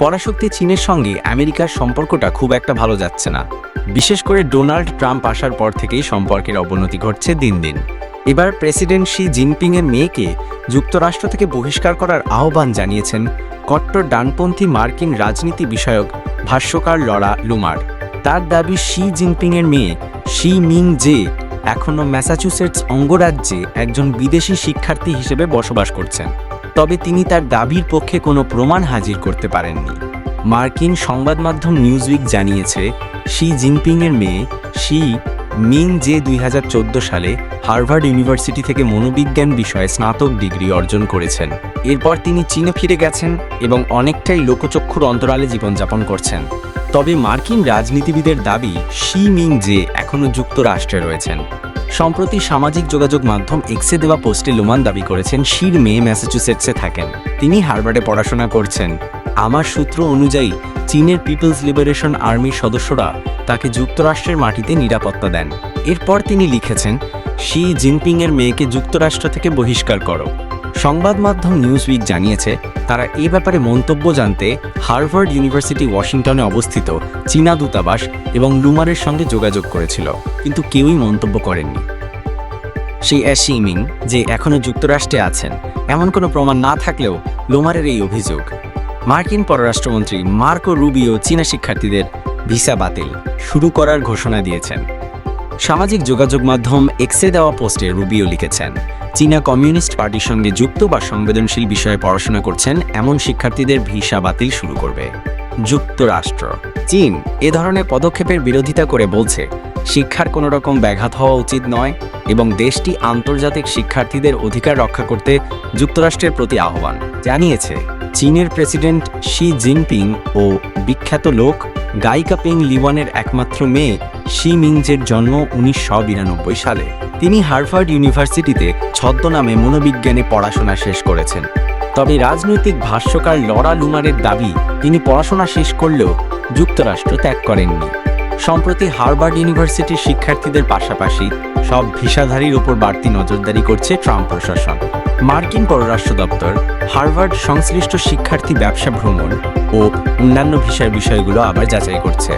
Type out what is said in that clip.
পরাশক্তি চীনের সঙ্গে আমেরিকার সম্পর্কটা খুব একটা ভালো যাচ্ছে না। বিশেষ করে ডোনাল্ড ট্রাম্প আসার পর থেকেই সম্পর্কের অবনতি ঘটছে দিন দিন। এবার প্রেসিডেন্ট শি জিনপিংয়ের মেয়েকে যুক্তরাষ্ট্র থেকে বহিষ্কার করার আহ্বান জানিয়েছেন কট্টর ডানপন্থী মার্কিন রাজনীতি বিষয়ক ভাষ্যকার লড়া লুমার। তার দাবি শি জিনপিংয়ের মেয়ে শি মিং জে এখনও ম্যাসাচুসেটস অঙ্গরাজ্যে একজন বিদেশি শিক্ষার্থী হিসেবে বসবাস করছেন। তবে তিনি তার দাবির পক্ষে কোনো প্রমাণ হাজির করতে পারেননি। মার্কিন সংবাদ মাধ্যম নিউজউইক জানিয়েছে, শি জিনপিংয়ের মেয়ে, শি মিং জে দুই সালে হার্ভার্ড ইউনিভার্সিটি থেকে মনোবিজ্ঞান বিষয়ে স্নাতক ডিগ্রি অর্জন করেছেন। এরপর তিনি চীনে ফিরে গেছেন এবং অনেকটাই লোকচক্ষুর অন্তরালে জীবনযাপন করছেন। তবে মার্কিন রাজনীতিবিদের দাবি, শি মিং জে এখনও যুক্তরাষ্ট্রে রয়েছেন। সম্প্রতি সামাজিক যোগাযোগ মাধ্যম এক্সে দেওয়া পোস্টে লোমান দাবি করেছেন, শির মেয়ে ম্যাসাচুসেটসে থাকেন। তিনি হার্ভার্ডে পড়াশোনা করছেন। আমার সূত্র অনুযায়ী, চীনের পিপলস লিবারেশন আর্মির সদস্যরা তাকে যুক্তরাষ্ট্রের মাটিতে নিরাপত্তা দেন। এরপর তিনি লিখেছেন, শি জিনপিংয়ের মেয়েকে যুক্তরাষ্ট্র থেকে বহিষ্কার করো। সংবাদ মাধ্যম নিউজউইক জানিয়েছে, তারা এ ব্যাপারে মন্তব্য জানতে হার্ভার্ড ইউনিভার্সিটি ওয়াশিংটনে অবস্থিত চীনা দূতাবাস এবং লুমারের সঙ্গে যোগাযোগ করেছিল, কিন্তু কেউই মন্তব্য করেননি। সেই অ্যাশিমিং যে এখনও যুক্তরাষ্ট্রে আছেন, এমন কোনো প্রমাণ না থাকলেও লোমারের এই অভিযোগ। মার্কিন পররাষ্ট্রমন্ত্রী মার্কো রুবিও চীনা শিক্ষার্থীদের ভিসা বাতিল শুরু করার ঘোষণা দিয়েছেন। সামাজিক যোগাযোগ মাধ্যম এক্সে দেওয়া পোস্টে রুবিও লিখেছেন চীনা কমিউনিস্ট পার্টির সঙ্গে যুক্ত বা সংবেদনশীল বিষয়ে পড়াশোনা করছেন এমন শিক্ষার্থীদের ভিসা বাতিল শুরু করবে। যুক্তরাষ্ট্র। চীন এ ধরনের পদক্ষেপের বিরোধিতা করে বলছে, শিক্ষার কোনো রকম ব্যাঘাত হওয়া উচিত নয় এবং দেশটি আন্তর্জাতিক শিক্ষার্থীদের অধিকার রক্ষা করতে যুক্তরাষ্ট্রের প্রতি আহ্বান জানিয়েছে। চীনের প্রেসিডেন্ট শি জিনপিং ও বিখ্যাত লোক গায়িকা পিং লিওয়ানের একমাত্র মেয়ে শি মিংজের জন্ম উনিশশো বিরানব্বই সালে। তিনি হার্ভার্ড ইউনিভার্সিটিতে ছদ্মনামে মনোবিজ্ঞানে পড়াশোনা শেষ করেছেন। তবে রাজনৈতিক ভাষ্যকার লরা লুমারের দাবি, তিনি পড়াশোনা শেষ করলেও যুক্তরাষ্ট্র ত্যাগ করেননি। সম্প্রতি হার্ভার্ড ইউনিভার্সিটির শিক্ষার্থীদের পাশাপাশি সব ভিসাধারীর ওপর বাড়তি নজরদারি করছে ট্রাম্প প্রশাসন। মার্কিন পররাষ্ট্র দপ্তর, হার্ভার্ড সংশ্লিষ্ট শিক্ষার্থী ব্যবসা ভ্রমণ ও অন্যান্য ভিসার বিষয়গুলো আবার যাচাই করছে।